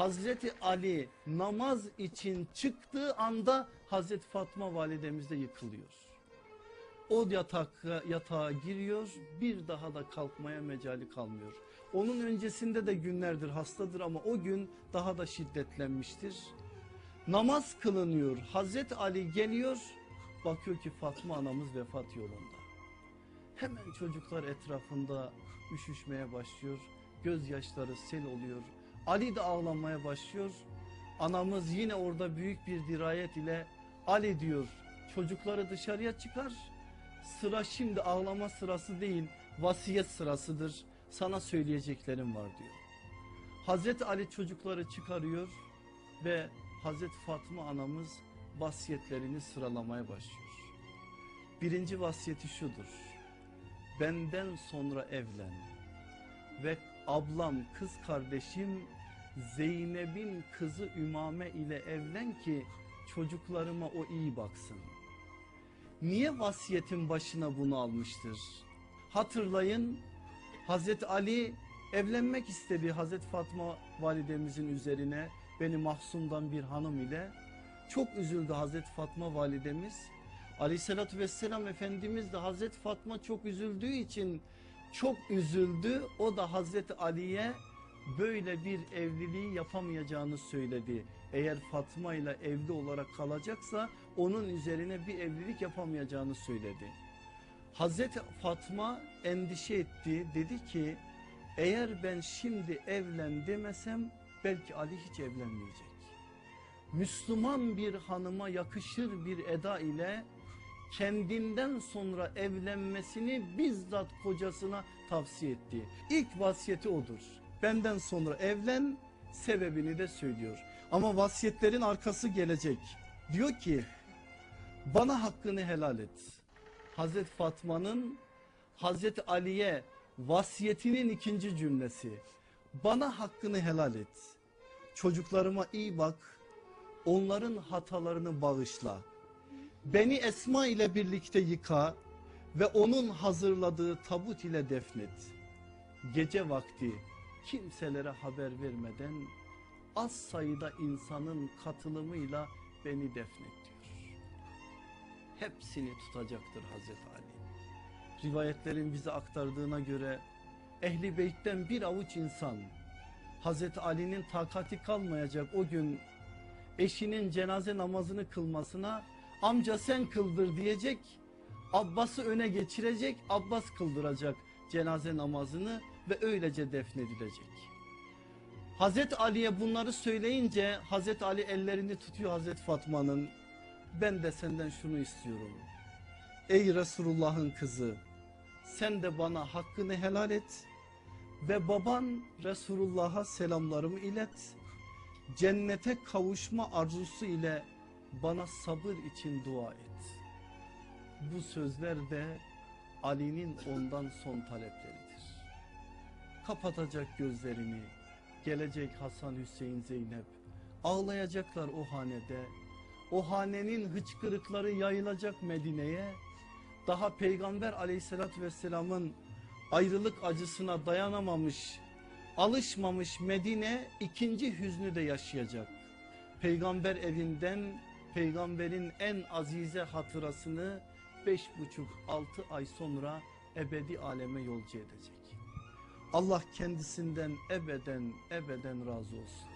Hazreti Ali namaz için çıktığı anda Hazreti Fatma validemiz de yıkılıyor. O yatak, yatağa giriyor bir daha da kalkmaya mecali kalmıyor. Onun öncesinde de günlerdir hastadır ama o gün daha da şiddetlenmiştir. Namaz kılınıyor Hazreti Ali geliyor bakıyor ki Fatma anamız vefat yolunda. Hemen çocuklar etrafında üşüşmeye başlıyor. Gözyaşları sel oluyor. Ali de ağlamaya başlıyor. Anamız yine orada büyük bir dirayet ile Ali diyor çocukları dışarıya çıkar. Sıra şimdi ağlama sırası değil vasiyet sırasıdır. Sana söyleyeceklerim var diyor. Hazreti Ali çocukları çıkarıyor ve Hazreti Fatma anamız vasiyetlerini sıralamaya başlıyor. Birinci vasiyeti şudur. Benden sonra evlen ve ablam kız kardeşim Zeynep'in kızı Ümame ile evlen ki çocuklarıma o iyi baksın. Niye vasiyetin başına bunu almıştır? Hatırlayın Hazreti Ali evlenmek istedi Hazreti Fatma validemizin üzerine beni mahsumdan bir hanım ile. Çok üzüldü Hazreti Fatma validemiz. Aleyhissalatü vesselam Efendimiz de Hazreti Fatma çok üzüldüğü için çok üzüldü. O da Hazreti Ali'ye böyle bir evliliği yapamayacağını söyledi. Eğer Fatma ile evli olarak kalacaksa onun üzerine bir evlilik yapamayacağını söyledi. Hazreti Fatma endişe etti dedi ki eğer ben şimdi evlen demesem belki Ali hiç evlenmeyecek. Müslüman bir hanıma yakışır bir eda ile kendinden sonra evlenmesini bizzat kocasına tavsiye etti. İlk vasiyeti odur. Benden sonra evlen sebebini de söylüyor. Ama vasiyetlerin arkası gelecek. Diyor ki bana hakkını helal et. Hazreti Fatma'nın Hazreti Ali'ye vasiyetinin ikinci cümlesi. Bana hakkını helal et. Çocuklarıma iyi bak. Onların hatalarını bağışla. Beni Esma ile birlikte yıka ve onun hazırladığı tabut ile defnet. Gece vakti kimselere haber vermeden az sayıda insanın katılımıyla beni defnet diyor. Hepsini tutacaktır Hazreti Ali. Rivayetlerin bize aktardığına göre Ehli Beyt'ten bir avuç insan Hazreti Ali'nin takati kalmayacak o gün eşinin cenaze namazını kılmasına amca sen kıldır diyecek. Abbas'ı öne geçirecek Abbas kıldıracak cenaze namazını ve öylece defnedilecek. Hazreti Ali'ye bunları söyleyince Hazreti Ali ellerini tutuyor Hazreti Fatma'nın. Ben de senden şunu istiyorum. Ey Resulullah'ın kızı sen de bana hakkını helal et ve baban Resulullah'a selamlarımı ilet. Cennete kavuşma arzusu ile bana sabır için dua et. Bu sözler de Ali'nin ondan son talepleridir. Kapatacak gözlerini gelecek Hasan Hüseyin Zeynep ağlayacaklar o hanede. O hanenin hıçkırıkları yayılacak Medine'ye. Daha peygamber aleyhissalatü vesselamın ayrılık acısına dayanamamış, alışmamış Medine ikinci hüznü de yaşayacak. Peygamber evinden peygamberin en azize hatırasını beş buçuk altı ay sonra ebedi aleme yolcu edecek. Allah kendisinden ebeden ebeden razı olsun.